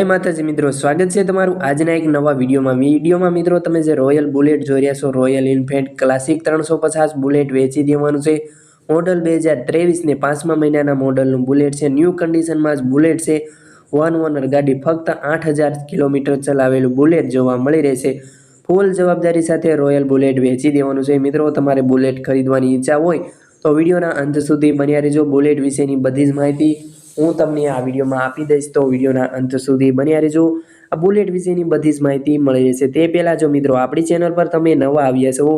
જય માતાજી મિત્રો, સ્વાગત છે તમારું આજના એક નવા વિડીયોમાં. વિડીયોમાં મિત્રો, તમે જે રોયલ બુલેટ જોઈ રહ્યા છો રોયલ ઇન્ફેન્ટ ક્લાસિક ત્રણસો પચાસ બુલેટ વેચી દેવાનું છે. મોડલ બે હજાર ત્રેવીસને પાંચમા મહિનાના મોડલનું બુલેટ છે. ન્યૂ કન્ડિશનમાં જ બુલેટ છે. વન ઓનર ગાડી ફક્ત આઠ હજાર કિલોમીટર ચલાવેલું બુલેટ જોવા મળી રહેશે ફૂલ જવાબદારી સાથે રોયલ બુલેટ વેચી દેવાનું છે. મિત્રો, તમારે બુલેટ ખરીદવાની ઈચ્છા હોય તો વિડીયોના અંત સુધી બન્યા રહેજો. બુલેટ વિશેની બધી જ માહિતી હું તમને આ વિડીયોમાં આપી દઈશ. તો વિડીયોના અંત સુધી બન્યા રહેજો. આ બુલેટ વિશેની બધી જ માહિતી મળી રહેશે. તે પહેલાં જો મિત્રો આપણી ચેનલ પર તમે નવા આવ્યા છો,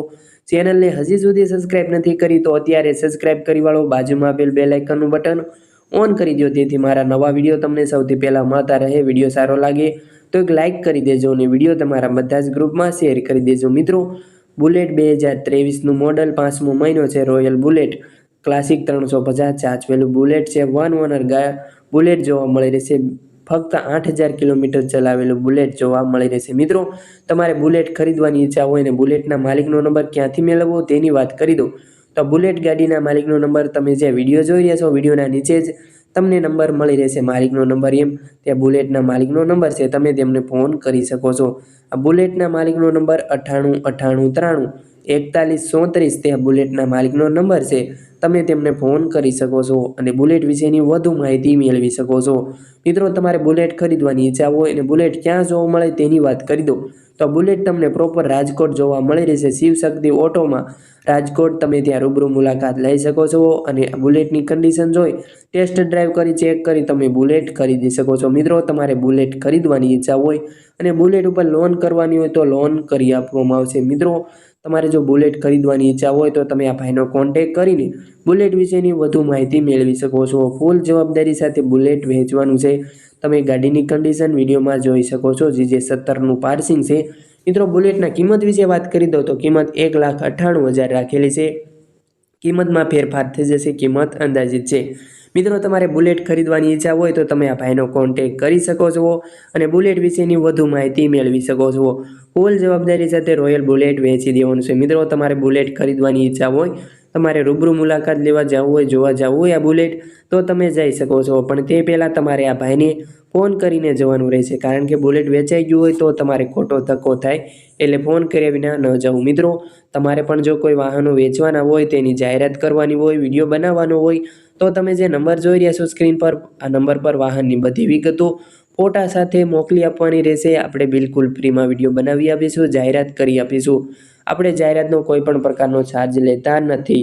ચેનલને હજી સુધી સબસ્ક્રાઇબ નથી કરી, તો અત્યારે સબસ્ક્રાઇબ કરી વાળો બાજુમાં આપેલ બે લાઇકનનું બટન ઓન કરી દો. તેથી મારા નવા વીડિયો તમને સૌથી પહેલાં મળતા રહે, વીડિયો સારો લાગે, તો એક લાઇક કરી દેજો અને વીડિયો તમારા બધા જ ગ્રુપમાં શેર કરી દેજો. મિત્રો, બુલેટ બે હજાર ત્રેવીસનું મોડલ પાંચમો મહિનો છે રોયલ બુલેટ. ક્લાસિક ત્રણસો પચાસ ચાચવેલું બુલેટ છે વન ઓનર ગા બુલેટ જોવા મળી રહેશે. ફક્ત આઠ હજાર કિલોમીટર ચલાવેલું બુલેટ જોવા મળી રહેશે. મિત્રો, તમારે બુલેટ ખરીદવાની ઈચ્છા હોય ને બુલેટના માલિકનો નંબર ક્યાંથી મેળવવો તેની વાત કરી દો તો બુલેટ ગાડીના માલિકનો નંબર તમે જે વીડિયો જોઈ રહ્યા છો વિડીયોના નીચે જ તમને નંબર મળી રહેશે માલિકનો નંબર એમ. ત્યાં બુલેટના માલિકનો નંબર છે, તમે તેમને ફોન કરી શકો છો. આ બુલેટના માલિકનો નંબર અઠ્ઠાણું અઠ્ઠાણું ત્રાણું, એકતાલીસ, ચોત્રીસ તે બુલેટના માલિકનો નંબર છે. તમે તેમને ફોન કરી શકો છો અને બુલેટ વિશેની વધુ માહિતી મેળવી શકો છો. મિત્રો, તમારે બુલેટ ખરીદવાની ઈચ્છા હોય અને બુલેટ ક્યાં જોવા મળે તેની વાત કરી દો તો બુલેટ તમને પ્રોપર રાજકોટ જોવા મળી રહેશે. શિવશક્તિ ઓટોમાં રાજકોટ તમે ત્યાં રૂબરૂ મુલાકાત લઈ શકો છો અને બુલેટની કન્ડિશન જોઈ ટેસ્ટ ડ્રાઈવ કરી ચેક કરી, તમે બુલેટ ખરીદી શકો છો. મિત્રો, તમારે બુલેટ ખરીદવાની ઈચ્છા હોય અને બુલેટ ઉપર લોન કરવાની હોય તો લોન કરી આપવામાં આવશે. મિત્રો, તમારે જો બુલેટ ખરીદવાની ઈચ્છા હોય તો તમે આ ભાઈનો કોન્ટેક કરીને બુલેટ વિશેની વધુ માહિતી મેળવી શકો છો. ફૂલ જવાબદારી સાથે બુલેટ વેચવાનું છે. તમે ગાડીની કન્ડિશન વિડીયોમાં જોઈ શકો છો. જે જે સત્તરનું પાર્સિંગ છે મિત્રો બુલેટના કિંમત વિશે વાત કરી દઉં તો કિંમત એક લાખ અઠ્ઠાણું હજાર રાખેલી છે. કિંમતમાં ફેરફાર થઈ જશે, કિંમત અંદાજિત છે. મિત્રો, તમારે બુલેટ ખરીદવાની ઈચ્છા હોય તો તમે આ ભાઈનો કોન્ટેક કરી શકો છો અને બુલેટ વિશેની વધુ માહિતી મેળવી શકો છો. ફૂલ જવાબદારી સાથે રોયલ બુલેટ વેચી દેવાનું છે. મિત્રો, તમારે બુલેટ ખરીદવાની ઈચ્છા હોય તમારે રૂબરૂ મુલાકાત લેવા જવું હોય, જોવા જવું હોય આ બુલેટ, તો તમે જઈ શકો છો. પણ તે પહેલાં તમારે આ ભાઈને ફોન કરીને જવાનું રહેશે. કારણ કે બુલેટ વેચાઈ ગયું હોય તો તમારે ખોટો ધક્કો થાય. એટલે ફોન કર્યા વિના ન જવું મિત્રો, તમારે પણ જો કોઈ વાહનો વેચવાના હોય, તેની જાહેરાત કરવાની હોય, વીડિયો બનાવવાનો હોય, તો તમે જે નંબર જોઈ રહ્યા છો સ્ક્રીન પર, આ નંબર પર વાહનની બધી વિગતો ફોટા સાથે મોકલી આપવાની રહેશે. આપણે બિલકુલ ફ્રીમાં વીડિયો બનાવી આપીશું, જાહેરાત કરી આપીશું. આપણે જાહેરાતનો કોઈ પણ પ્રકારનો ચાર્જ લેતા નથી.